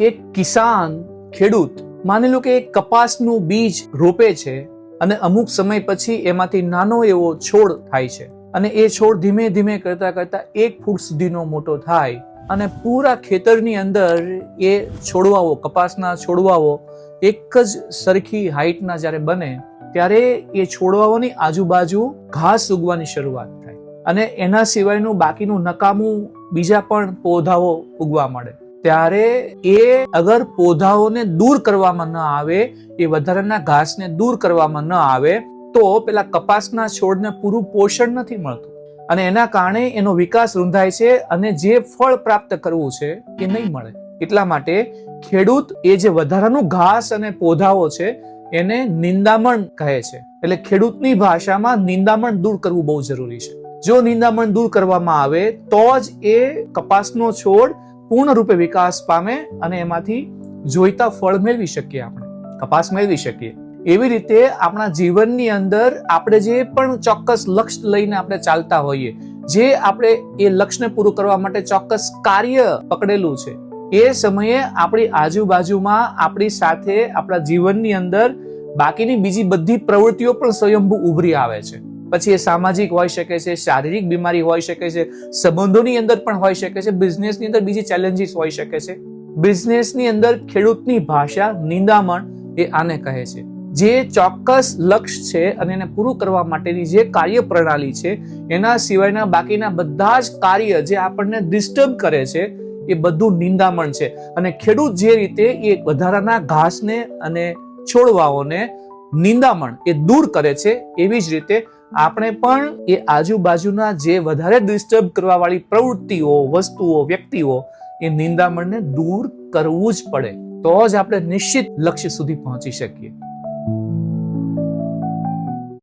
એક કિસાન ખેડૂત માની લો કે એક કપાસનું બીજ રોપે છે અને અમુક સમય પછી એમાંથી નાનો એવો છોડ થાય છે. અને એ છોડ ધીમે ધીમે કરતા કરતા એક ફૂટ સુધીનો મોટો થાય અને પૂરા ખેતરની અંદર એ છોડવાઓ, કપાસના છોડવાઓ એક જ સરખી હાઈટના જ્યારે બને, ત્યારે એ છોડવાઓની આજુબાજુ ઘાસ ઉગવાની શરૂઆત થાય. અને એના સિવાયનું બાકીનું નકામું બીજા પણ પૌધાઓ ઉગવા મળે ત્યારે એ અગર પોધાઓને દૂર કરવામાં ન આવે, એ વધારાના ઘાસને દૂર કરવામાં ન આવે, તો પેલા કપાસના છોડને પૂરું પોષણ નથી મળતું. અને એના કારણે એનો વિકાસ રૂંધાય છે અને જે ફળ પ્રાપ્ત કરવું છે એ નહીં મળે. એટલા માટે ખેડૂત એ જે વધારાનું ઘાસ અને પોધાઓ છે, એને નિંદામણ કહે છે. એટલે ખેડૂતની ભાષામાં નિંદામણ દૂર કરવું બહુ જરૂરી છે. જો નિંદામણ દૂર કરવામાં આવે, તો જ એ કપાસનો છોડ પૂર્ણ રૂપે વિકાસ પામે અને એમાંથી જોઈતા ફળ મેળવી શકીએ આપણે, કપાસ મેળવી શકીએ. એવી રીતે આપણા જીવનની અંદર આપણે જે પણ ચોક્કસ લક્ષ્ય લઈને આપણે ચાલતા હોઈએ, જે આપણે એ લક્ષ્યને પૂરું કરવા માટે ચોક્કસ કાર્ય પકડેલું છે, એ સમયે આપણી આજુબાજુમાં આપણી સાથે આપણા જીવનની અંદર બાકીની બીજી બધી પ્રવૃત્તિઓ પણ સ્વયંભૂ ઉભરી આવે છે. પછી એ સામાજિક હોઈ શકે છે, શારીરિક બીમારી હોઈ શકે છે, સંબંધોની અંદર પણ હોઈ શકે છે, બિઝનેસની અંદર બીજી ચેલેન્જીસ હોઈ શકે છે. બિઝનેસની અંદર ખેડૂતની ભાષા, નિંદામણ એ આને કહે છે. જે ચોક્કસ લક્ષ્ય છે અને એને પૂરું કરવા માટેની જે કાર્ય પ્રણાલી છે, એના સિવાયના બાકીના બધા જ કાર્ય જે આપણને ડિસ્ટર્બ કરે છે, એ બધું નિંદામણ છે. અને ખેડૂત જે રીતે એ વધારાના ઘાસને અને છોડવાઓને નિંદામણ એ દૂર કરે છે, એવી જ રીતે આપણે પણ એ આજુબાજુના જે વધારે ડિસ્ટર્બ કરવા વાળી પ્રવૃત્તિઓ, વસ્તુઓ, વ્યક્તિઓ, એ નિંદામણને દૂર કરવું જ પડે. તો જ આપણે નિશ્ચિત લક્ષ્ય સુધી પહોંચી શકીએ.